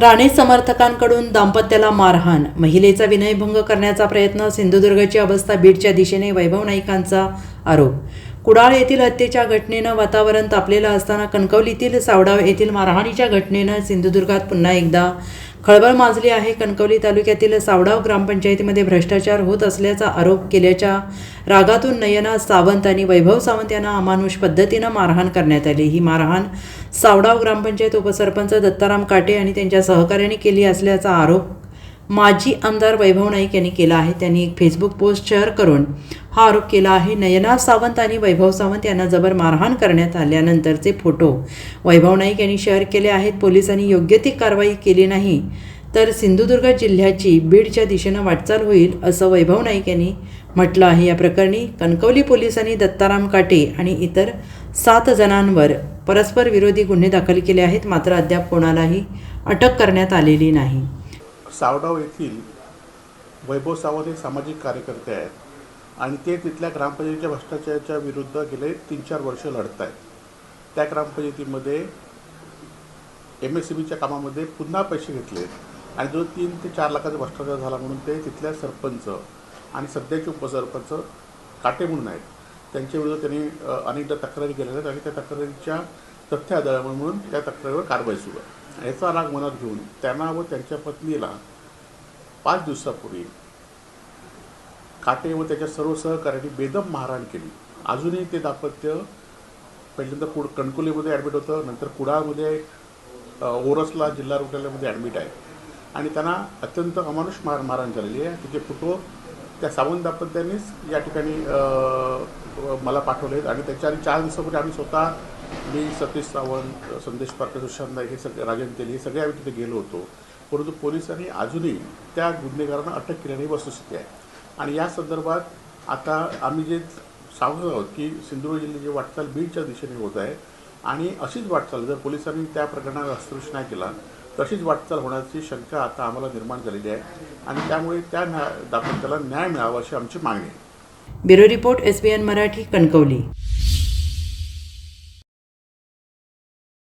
राणे समर्थकांकडून दाम्पत्याला मारहाण. महिलेचा विनयभंग करण्याचा प्रयत्न सिंधुदुर्गची अवस्था बीडच्या दिशेने वैभव नाईकांचा आरोप. कुडाळ येथील हत्येच्या घटनेनं वातावरण तापलेलं असताना कणकवलीतील सावडाव येथील मारहाणीच्या घटनेनं सिंधुदुर्गात पुन्हा एकदा खळबळ माजली आहे. कणकवली तालुक्यातील सावडाव ग्रामपंचायतीमध्ये भ्रष्टाचार होत असल्याचा आरोप केल्याच्या रागातून नयना सावंत आणि वैभव सावंत यांना अमानुष पद्धतीनं मारहाण करण्यात आली. ही मारहाण सावडाव ग्रामपंचायत उपसरपंच दत्ताराम काटे आणि त्यांच्या सहकार्याने केली असल्याचा आरोप माजी आमदार वैभव नाईक यांनी केला आहे. त्यांनी एक फेसबुक पोस्ट शेअर करून हा आरोप केला आहे. नयना सावंत आणि वैभव सावंत यांना जबर मारहाण करण्यात आल्यानंतरचे फोटो वैभव नाईक यांनी शेअर केले आहेत. पोलिसांनी योग्य ती कारवाई केली नाही तर सिंधुदुर्ग जिल्ह्याची बीडच्या दिशेनं वाटचाल होईल असं वैभव नाईक यांनी म्हटलं आहे. या प्रकरणी कणकवली पोलिसांनी दत्ताराम काटे आणि इतर सात जणांवर परस्पर विरोधी गुन्हे दाखल केले आहेत. मात्र अद्याप कोणालाही अटक करण्यात आलेली नाही. सावडाव येथील वैभव सावंत हे सामाजिक कार्यकर्ते आहेत आणि ते तिथल्या ग्रामपंचायतीच्या भ्रष्टाचाराच्या विरुद्ध गेले तीन चार वर्ष लढत आहेत. त्या ग्रामपंचायतीमध्ये एम एस सी बीच्या कामामध्ये पुन्हा पैसे घेतले आणि जो तीन ते चार लाखाचा भ्रष्टाचार झाला म्हणून ते तिथल्या सरपंच आणि सध्याचे उपसरपंच काटे म्हणून आहेत. त्यांच्याविरुद्ध त्यांनी अनेकदा तक्रारी केलेल्या आहेत आणि त्या तक्रारीच्या तथ्य आधारावर म्हणून त्या तक्रारीवर कारवाई सुरू आहे. याचा राग मनात घेऊन त्यांना व त्यांच्या पत्नीला पाच दिवसापूर्वी काटे व त्याच्या सर्व सहकाऱ्यांनी बेदम मारहाण केली. अजूनही ते दाम्पत्य पहिल्यांदा कुड कणकोलीमध्ये ॲडमिट होतं नंतर कुडाळमध्ये ओरसला जिल्हा रुग्णालयामध्ये ॲडमिट आहे. आणि त्यांना अत्यंत अमानुष मार मारहाण झालेली आहे. तिचे फोटो त्या सावंत दाम्पत्यांनीच या ठिकाणी मला पाठवले आहेत आणि त्याच्या आधी चार दिवसापूर्वी आम्ही स्वतः मी सतीश सावंत संदेश पारकर सुशांत नाईक हे सगळे राजन तेली हे सगळे आम्ही तिथे गेलो होतो. परंतु पोलिसांनी अजूनही त्या गुन्हेगारांना अटक केल्याने वस्तुस्थिती आहे. आणि या संदर्भात आता आम्ही जे सांगत आहोत की सिंधुदुर्ग जिल्ह्याची वाटचाल बीडच्या दिशेने होत आहे आणि अशीच वाटचाल जर पोलिसांनी त्या प्रकरणावर हस्तक्षेप नाही केला तशीच वाटचाल होण्याची शंका आता आम्हाला निर्माण झालेली आहे आणि त्यामुळे त्या न्याय दाम्पत्याला न्याय मिळावा अशी आमची मागणी आहे. Bureau report S B N Marathi Kankavli.